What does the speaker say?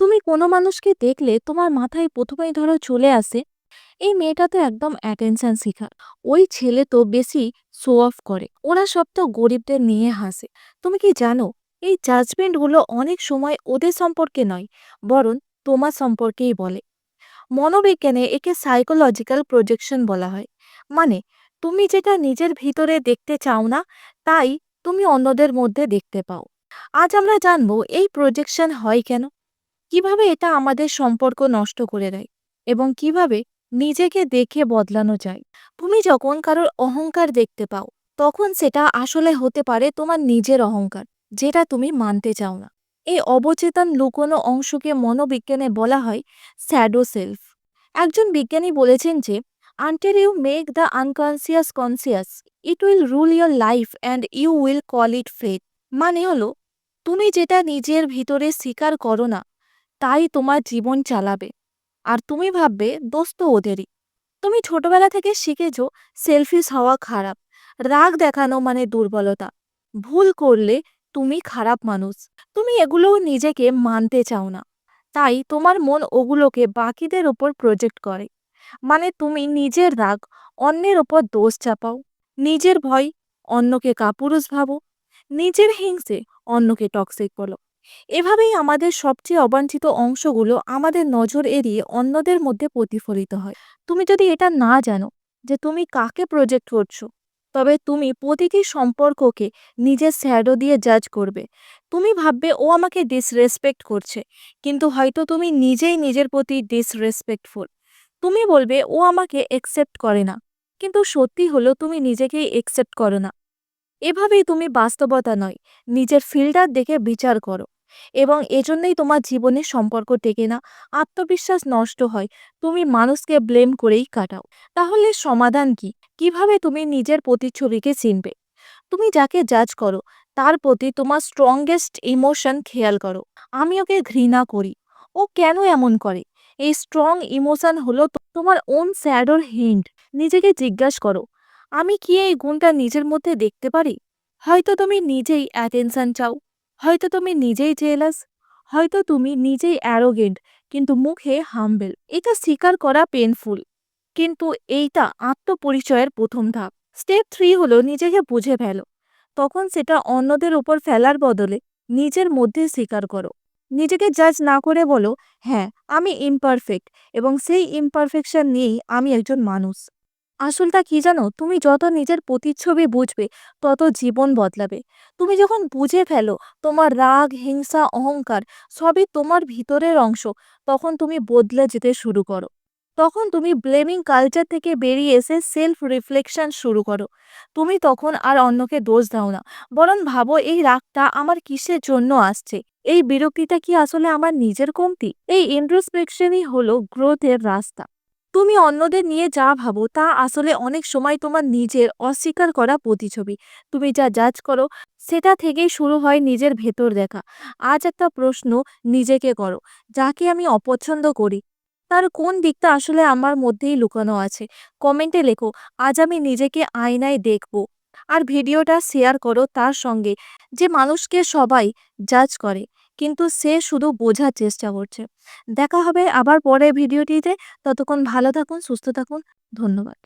তুমি কোনো মানুষকে দেখলে তোমার মাথায় প্রথমেই ধরো চলে আসে। এই মেয়েটা তো একদম অ্যাটেনশন শিখার ওই ছেলে তো বেশি শো অফ করে। ওরা সব তো গরিবদের নিয়ে হাসে। তুমি কি জানো, এই জাজমেন্টগুলো অনেক সময় ওদের সম্পর্কে নয়, বরং তোমার সম্পর্কেই বলে। মনোবিজ্ঞানে একে সাইকোলজিক্যাল প্রজেকশন বলা হয়। মানে তুমি যেটা নিজের ভিতরে দেখতে চাও না, তাই তুমি অন্যদের মধ্যে দেখতে পাও। আজ আমরা জানব, এই প্রজেকশন হয় কেন? কীভাবে এটা আমাদের সম্পর্ক নষ্ট করে দেয় এবং কীভাবে নিজেকে দেখে বদলানো যায়? তুমি যখন কারোর অহংকার দেখতে পাও, তখন সেটা আসলে হতে পারে তোমার নিজের অহংকার, যেটা তুমি মানতে চাও না। এই অবচেতন লুকোনো অংশকে মনোবিজ্ঞানে বলা হয় স্যাডো সেলফ। একজন বিজ্ঞানী বলেছেন যে until you make the unconscious conscious it will rule your life and you will call it fate মানে হলো, তুমি যেটা নিজের ভিতরে স্বীকার করো না তাই তোমার জীবন চালাবে। আর তুমি ভাববে, দোস্ত ওদেরই। তুমি ছোটবেলা থেকে শিখেছ সেলফিশ হওয়া খারাপ। রাগ দেখানো মানে দুর্বলতা। ভুল করলে তুমি খারাপ মানুষ। তুমি এগুলো নিজেকে মানতে চাও না। তাই তোমার মন ওগুলোকে বাকিদের ওপর প্রজেক্ট করে। মানে তুমি নিজের রাগ অন্যের ওপর দোষ চাপাও। নিজের ভয় অন্যকে কাপুরুষ ভাবো। নিজের হিংসে অন্যকে টক্সিক বলো। এভাবেই আমাদের সবচেয়ে অবাঞ্ছিত অংশগুলো আমাদের নজর এড়িয়ে অন্যদের মধ্যে প্রতিফলিত হয়। তুমি যদি এটা না জানো যে তুমি কাকে প্রজেক্ট করছ, তবে তুমি প্রতিটি সম্পর্ককে নিজের শ্যাডো দিয়ে জাজ করবে। তুমি ভাববে, ও আমাকে ডিসরেসপেক্ট করছে। কিন্তু হয়তো তুমি নিজেই নিজের প্রতি ডিসরেসপেক্টফুল তুমি বলবে, ও আমাকে একসেপ্ট করে না। কিন্তু সত্যি হলো তুমি নিজেকেই একসেপ্ট করো না। এভাবেই তুমি বাস্তবতা নয়, নিজের ফিল্টার দেখে বিচার করো। এবং এজন্যই তোমার জীবনে সম্পর্ক টেকে না, আত্মবিশ্বাস নষ্ট হয়, তুমি মানুষকে ব্লেম করেই কাটাও। তাহলে সমাধান কি? কীভাবে তুমি নিজের প্রতিচ্ছবিকে চিনবে? তুমি যাকে জাজ করো, তার প্রতি তোমার স্ট্রংগেস্ট ইমোশন খেয়াল করো। আমি ওকে ঘৃণা করি, ও কেন এমন করে? এই স্ট্রং ইমোশন হলো তোমার ওন স্যাডোর হিন্ট নিজেকে জিজ্ঞাসা করো আমি কি এই গুণটা নিজের মধ্যে দেখতে পারি? হয়তো তুমি নিজেই অ্যাটেনশন চাও, হয়তো তুমি নিজেই জেলাস হয়তো তুমি নিজেই অ্যারোগেন্ট কিন্তু মুখে হাম্বেল এটা স্বীকার করা পেনফুল কিন্তু এইটা আত্মপরিচয়ের প্রথম ধাপ। স্টেপ থ্রি হলো নিজেকে বুঝে ফেলো। তখন সেটা অন্যদের উপর ফেলার বদলে নিজের মধ্যে স্বীকার করো। নিজেকে জাজ না করে বলো হ্যাঁ আমি ইমপারফেক্ট এবং সেই ইমপারফেকশন নিয়েই আমি একজন মানুষ। আসলটা কি জানো? তুমি যত নিজের প্রতিচ্ছবি বুঝবে, তত জীবন বদলাবে। তুমি যখন বুঝে ফেলো তোমার রাগ, হিংসা, অহংকার সবই তোমার ভিতরের অংশ, তখন তুমি বদলে যেতে শুরু করো। তখন তুমি ব্লেমিং কালচার থেকে বেরিয়ে এসে সেলফ রিফ্লেকশন শুরু করো। তুমি তখন আর অন্যকে দোষ দাও না, বরং ভাবো এই রাগটা আমার কিসের জন্য আসছে? এই বিরক্তিটা কি আসলে আমার নিজের কমতি? এই ইন্ট্রোস্পেকশনই হলো গ্রোথের রাস্তা। তুমি অন্যদের নিয়ে যা ভাবো, তা আসলে অনেক সময় তোমার নিজের অস্বীকার করা প্রতিছবি তুমি যা জাজ করো, সেটা থেকেই শুরু হয় নিজের ভেতর দেখা। আজ একটা প্রশ্ন নিজেকে করো, যাকে আমি অপছন্দ করি। তার কোন দিকটা আসলে আমার মধ্যেই লুকানো আছে? কমেন্টে লেখো, আজ আমি নিজেকে আয়নায় দেখব। আর ভিডিওটা শেয়ার করো তার সঙ্গে, যে মানুষকে সবাই জাজ করে। কিন্তু সে শুধু বোঝার চেষ্টা করছে। দেখা হবে আবার পরে ভিডিওটিতে। ততক্ষণ ভালো থাকুন, সুস্থ থাকুন। ধন্যবাদ।